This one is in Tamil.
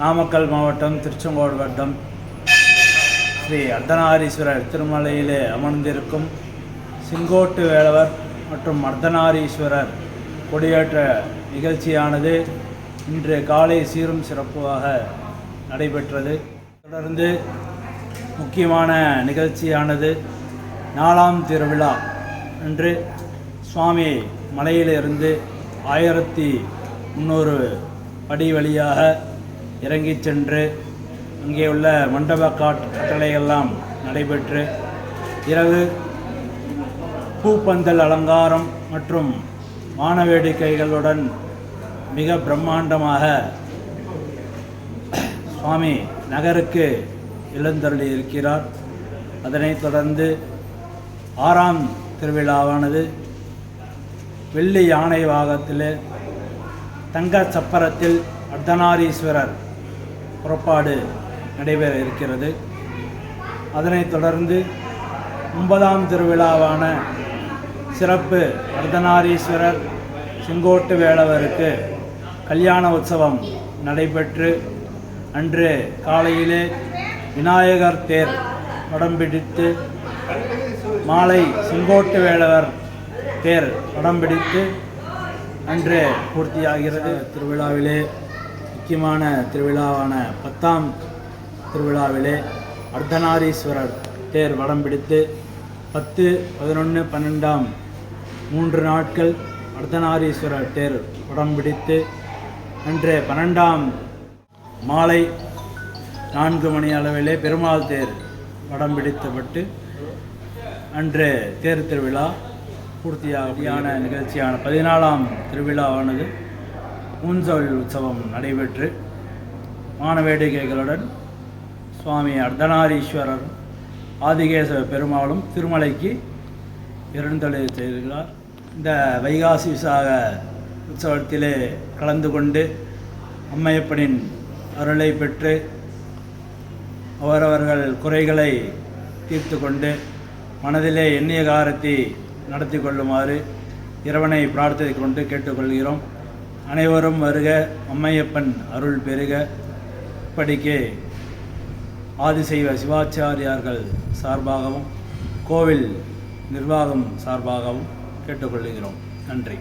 நாமக்கல் மாவட்டம் திருச்செங்கோடு வட்டம். ஸ்ரீ அர்த்தநாரீஸ்வரர் திருமலையிலே அமர்ந்திருக்கும் செங்கோட்டு வேளவர் மற்றும் அர்த்தநாரீஸ்வரர் கொடியேற்ற நிகழ்ச்சியானது இன்று காலை சீரும் சிறப்புமாக நடைபெற்றது. தொடர்ந்து முக்கியமான நிகழ்ச்சியானது நாலாம் திருவிழா அன்று சுவாமி மலையிலிருந்து ஆயிரத்தி முந்நூறு படி வழியாக இறங்கிச் சென்று அங்கே உள்ள மண்டப காட் கட்டளையெல்லாம் நடைபெற்று இரவு பூப்பந்தல் அலங்காரம் மற்றும் வானவேடிக்கைகளுடன் மிக பிரம்மாண்டமாக சுவாமி நகருக்கு எழுந்தருளி இருக்கிறார் அதனைத் தொடர்ந்து ஆறாம் திருவிழாவானது வெள்ளி யானை வாகத்தில் தங்க சப்பரத்தில் அர்த்தநாரீஸ்வரர் புறப்பாடு நடைபெற இருக்கிறது. அதனைத் தொடர்ந்து ஒன்பதாம் திருவிழாவான சிறப்பு அர்த்தநாரீஸ்வரர் செங்கோட்டு வேளவருக்கு கல்யாண உற்சவம் நடைபெற்று அன்று காலையிலே விநாயகர் தேர் படம் பிடித்து மாலை செங்கோட்டு வேளவர் தேர் படம் பிடித்து அன்று பூர்த்தியாகிறது. திருவிழாவிலே முக்கியமான திருவிழாவான பத்தாம் திருவிழாவிலே அர்த்தநாரீஸ்வரர் தேர் வடம் பிடித்து பத்து பதினொன்று பன்னெண்டாம் மூன்று நாட்கள் அர்த்தநாரீஸ்வரர் தேர் வடம் பிடித்து அன்று பன்னெண்டாம் மாலை நான்கு மணி அளவிலே பெருமாள் தேர் வடம் பிடித்தப்பட்டு அன்று தேர் திருவிழா பூர்த்தியாக நிகழ்ச்சியான பதினாலாம் திருவிழாவானது. ஊஞ்சல் உற்சவம் நடைபெற்று வானவேடிக்கைகளுடன் சுவாமி அர்த்தநாரீஸ்வரர் ஆதிகேசவ பெருமாளும் திருமலைக்கு எழுந்தொழி செய்திருக்கிறார். இந்த வைகாசி விசாக உற்சவத்திலே கலந்து கொண்டு அம்மையப்பனின் அருளை பெற்று அவரவர்கள் குறைகளை தீர்த்து கொண்டு மனதிலே எண்ணிய காரத்தை நடத்தி கொள்ளுமாறு இறைவனை பிரார்த்தனை கொண்டு கேட்டுக்கொள்கிறோம். அனைவரும் வருக அம்மையப்பன் அருள் பெருக. இப்படிக்கே ஆதிசைவ சிவாச்சாரியார்கள் சார்பாகவும் கோவில் நிர்வாகம் சார்பாகவும் கேட்டுக்கொள்கிறோம். நன்றி.